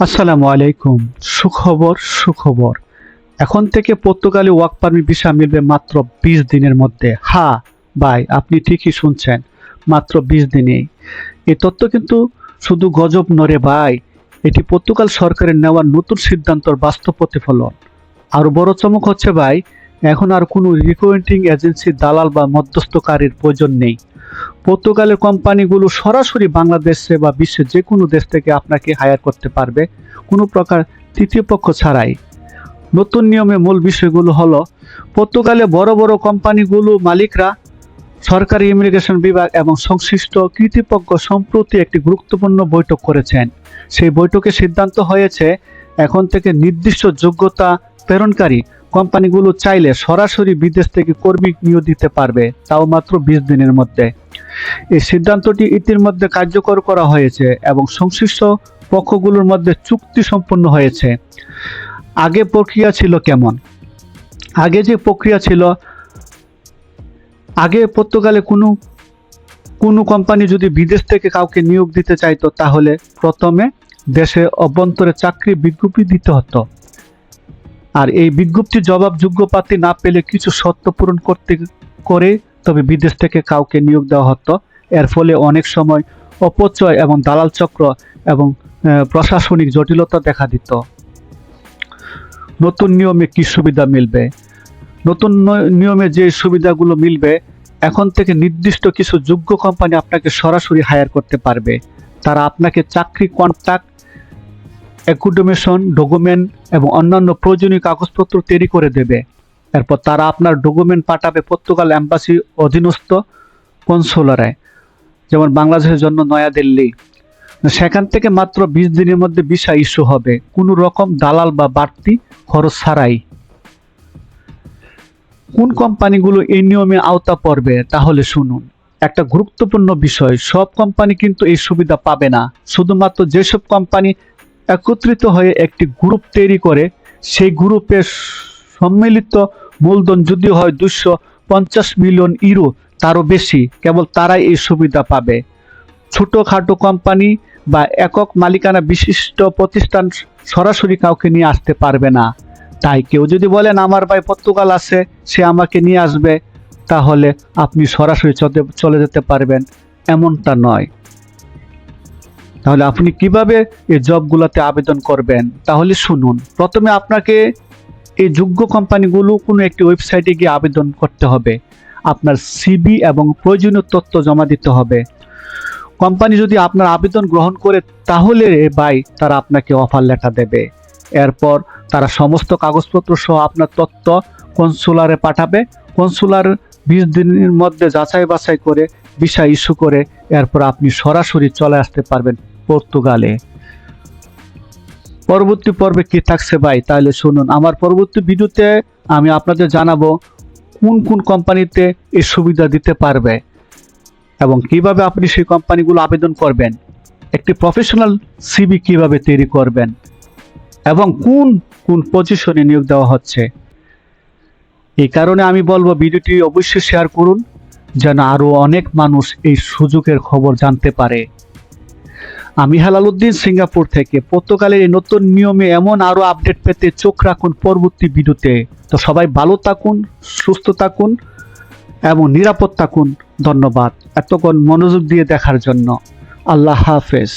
আসসালামু আলাইকুম। সুখবর সুখবর। এখন থেকে পর্তুগালে ওয়ার্ক পারমিট ভিসা মিলবে মাত্র বিশ দিনের মধ্যে। হা, ভাই, আপনি ঠিকই শুনছেন, মাত্র বিশ দিনেই। এই তত্ত্ব কিন্তু শুধু গজব নরে ভাই। এটি পর্তুগাল সরকারের নেওয়া নতুন সিদ্ধান্তর বাস্তব প্রতিফলন। আর বড় চমক হচ্ছে, ভাই এখন আর কোনো রিক্রুটিং এজেন্সি দালাল বা মধ্যস্থকারীর প্রয়োজন নেই। পর্তুগালের কোম্পানিগুলো সরাসরি বাংলাদেশে বা বিশ্বের যে কোনো দেশ থেকে আপনাকে হায়ার করতে পারবে, কোনো প্রকার তৃতীয় পক্ষ ছাড়াই। নতুন নিয়মে মূল বিষয়গুলো হলো, পর্তুগালে বড় বড় কোম্পানিগুলো মালিকরা, সরকারি ইমিগ্রেশন বিভাগ এবং সংশ্লিষ্ট কৃতিপক্ষ সম্প্রতি একটি গুরুত্বপূর্ণ বৈঠক করেছেন। সেই বৈঠকে সিদ্ধান্ত হয়েছে, এখন থেকে নির্দিষ্ট যোগ্যতা প্রেরণকারী কোম্পানিগুলো চাইলে সরাসরি বিদেশ থেকে কর্মী নিয়োগ দিতে পারবে, তাও মাত্র বিশ দিনের মধ্যে। এই সিদ্ধান্তটি ইতিমধ্যে কার্যকর করা হয়েছে এবং সংশ্লিষ্ট পক্ষগুলোর মধ্যে চুক্তি সম্পন্ন হয়েছে। আগে প্রক্রিয়া ছিল কেমন? আগে যে প্রক্রিয়া ছিল, আগে পর্তুগালে কোনো কোনো কোম্পানি যদি বিদেশ থেকে কাউকে নিয়োগ দিতে চাইতো, তাহলে প্রথমে দেশে অভ্যন্তরে চাকরি বিজ্ঞপ্তি দিতে হতো। আর এই বিজ্ঞপ্তি জবাবযোগ্য প্রার্থী না পেলে কিছু শর্ত পূরণ করতে করে তবে বিদেশ থেকে কাউকে নিয়োগ দেওয়া হতো। এর ফলে অনেক সময় অপচয় এবং দালাল চক্র এবং প্রশাসনিক জটিলতা দেখা দিত। নতুন নিয়মে কি সুবিধা মিলবে? নতুন নিয়মে যে সুবিধাগুলো মিলবে, এখন থেকে নির্দিষ্ট কিছু যোগ্য কোম্পানি আপনাকে সরাসরি হায়ার করতে পারবে। তারা আপনাকে চাকরি কন্ট্রাক্ট অ্যাকুডোমেশন ডকুমেন্ট এবং অন্যান্য প্রয়োজনীয় কাগজপত্র তৈরি করে দেবে। এরপর তারা আপনার ডকুমেন্ট পাঠাবে পর্তুগাল অ্যাম্বাসি অধীনস্থ কনসুলারে, যেমন বাংলাদেশের জন্য নয়াদিল্লি। সেখান থেকে মাত্র বিশ দিনের মধ্যে ভিসা ইস্যু হবে। কোনো রকম দালাল বা বাড়তি খরচ ছাড়াই। কোন কোম্পানিগুলো এই নিয়মে আওতা পড়বে, তাহলে শুনুন। একটা গুরুত্বপূর্ণ বিষয়, সব কোম্পানি কিন্তু এই সুবিধা পাবে না। শুধুমাত্র যেসব কোম্পানি একত্রিত হয়ে একটি গ্রুপ তৈরি করে, সেই গ্রুপের সম্মিলিত মূলধন যদি হয় দুশো পঞ্চাশ মিলিয়ন ইউরো, তারও বেশি, কেবল তারাই এই সুবিধা পাবে। ছোটোখাটো কোম্পানি বা একক মালিকানা বিশিষ্ট প্রতিষ্ঠান সরাসরি কাউকে নিয়ে আসতে পারবে না। তাই কেউ যদি বলেন, আমার ভাই পর্তুগাল আছে, সে আমাকে নিয়ে আসবে, তাহলে আপনি সরাসরি চলে- চলে যেতে পারবেন। এমনটা নয়। তাহলে আপনি কীভাবে এই জবগুলোতে আবেদন করবেন? তাহলে শুনুন, প্রথমে আপনাকে এই যোগ্য কোম্পানিগুলো কোনো একটি ওয়েবসাইটে গিয়ে আবেদন করতে হবে। আপনার সিবি এবং প্রয়োজনীয় তথ্য জমা দিতে হবে। কোম্পানি যদি আপনার আবেদন গ্রহণ করে, তাহলে ভাই তারা আপনাকে অফার লেটার দেবে। এরপর তারা সমস্ত কাগজপত্র সহ আপনার তথ্য কনসুলারে পাঠাবে। কনসুলার বিশ দিনের মধ্যে যাচাই বাছাই করে ভিসা ইস্যু করে, এরপর আপনি সরাসরি চলে আসতে পারবেন। পর্তুগালে। পরবর্তী পর্বে কি থাকছে ভাই? তাহলে শুনুন, আমার পরবর্তী ভিডিওতে আমি আপনাদের জানাব কোন কোন কোম্পানিতে এই সুবিধা দিতে পারবে এবং কীভাবে আপনি সেই কোম্পানিগুলো আবেদন করবেন, একটি প্রফেশনাল সিবি কীভাবে তৈরি করবেন এবং কোন কোন পজিশনে নিয়োগ দেওয়া হচ্ছে। এই কারণে আমি বলব ভিডিওটি অবশ্যই শেয়ার করুন, যেন আরও অনেক মানুষ এই সুযোগের খবর জানতে পারে। আমি হেলালুদ্দিন সিঙ্গাপুর থেকে। পর্তুগালের এই নতুন নিয়মে এমন আরও আপডেট পেতে চোখ রাখুন পরবর্তী ভিডিওতে। তো সবাই ভালো থাকুন, সুস্থ থাকুন এবং নিরাপদ থাকুন। ধন্যবাদ। এতক্ষণ মনোযোগ দিয়ে দেখার জন্য। আল্লাহ হাফেজ।